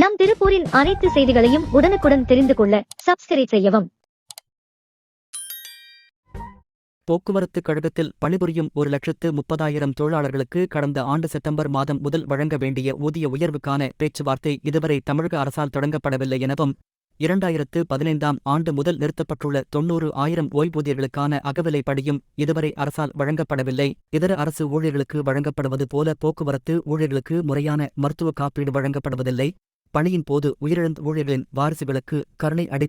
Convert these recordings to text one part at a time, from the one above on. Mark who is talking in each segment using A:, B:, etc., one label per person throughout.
A: நம் திருப்பூரின் அனைத்து செய்திகளையும் உடனுக்குடன் தெரிந்து கொள்ள சப்ஸ்கிரைப் செய்யவும்.
B: போக்குவரத்து கழகத்தில் பணிபுரியும் ஒரு லட்சத்து முப்பதாயிரம் தொழிலாளர்களுக்கு கடந்த ஆண்டு செப்டம்பர் மாதம் முதல் வழங்க வேண்டிய ஊதிய உயர்வுக்கான பேச்சுவார்த்தை இதுவரை தமிழக அரசால் தொடங்கப்படவில்லை எனவும் இரண்டாயிரத்து பதினைந்தாம் ஆண்டு முதல் நிறுத்தப்பட்டுள்ள தொன்னூறு ஆயிரம் ஓய்வூதியர்களுக்கான அகவிலைப்படியும் இதுவரை அரசால் வழங்கப்படவில்லை. இதர அரசு ஊழியர்களுக்கு வழங்கப்படுவது போல போக்குவரத்து ஊழியர்களுக்கு முறையான மருத்துவ காப்பீடு வழங்கப்படுவதில்லை. பணியின் போது உயிரிழந்த ஊழியர்களின் வாரிசுகளுக்கு கருணை அடி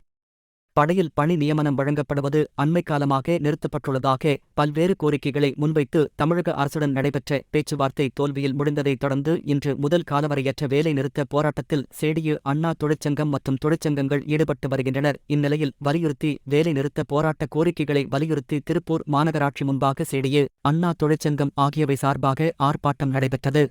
B: படையில் பணி நியமனம் வழங்கப்படுவது அண்மை காலமாக நிறுத்தப்பட்டுள்ளதாக பல்வேறு கோரிக்கைகளை முன்வைத்து தமிழக அரசுடன் நடைபெற்ற பேச்சுவார்த்தை தோல்வியில் முடிந்ததைத் தொடர்ந்து இன்று முதல் காலவரையற்ற வேலை நிறுத்த போராட்டத்தில் சேடிய அண்ணா தொழிற்சங்கம் மற்றும் தொழிற்சங்கங்கள் ஈடுபட்டு வருகின்றனர். இந்நிலையில் வலியுறுத்தி வேலை நிறுத்த போராட்ட கோரிக்கைகளை வலியுறுத்தி திருப்பூர் மாநகராட்சி முன்பாக சேடிய அண்ணா தொழிற்சங்கம் ஆகியவை சார்பாக ஆர்ப்பாட்டம் நடைபெற்றது.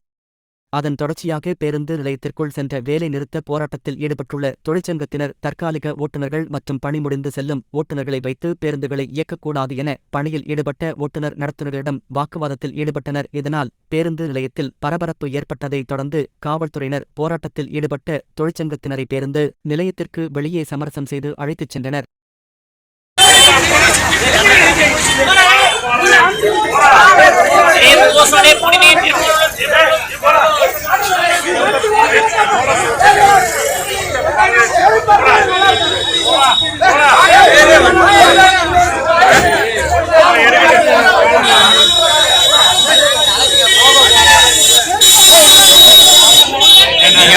B: அதன் தொடர்ச்சியாக பேருந்து நிலையத்திற்குள் சென்ற வேலை நிறுத்த போராட்டத்தில் ஈடுபட்டுள்ள தொழிற்சங்கத்தினர் தற்காலிக ஓட்டுநர்கள் மற்றும் பணி முடிந்து செல்லும் ஓட்டுநர்களை வைத்து பேருந்துகளை இயக்கக்கூடாது என பணியில் ஈடுபட்ட ஓட்டுநர் நடத்துனர்களிடம் வாக்குவாதத்தில் ஈடுபட்டனர். இதனால் பேருந்து நிலையத்தில் பரபரப்பு ஏற்பட்டதைத் தொடர்ந்து காவல்துறையினர் போராட்டத்தில் ஈடுபட்ட தொழிற்சங்கத்தினரை பேருந்து நிலையத்திற்கு வெளியே சமரசம் செய்து அழைத்துச் சென்றனர்.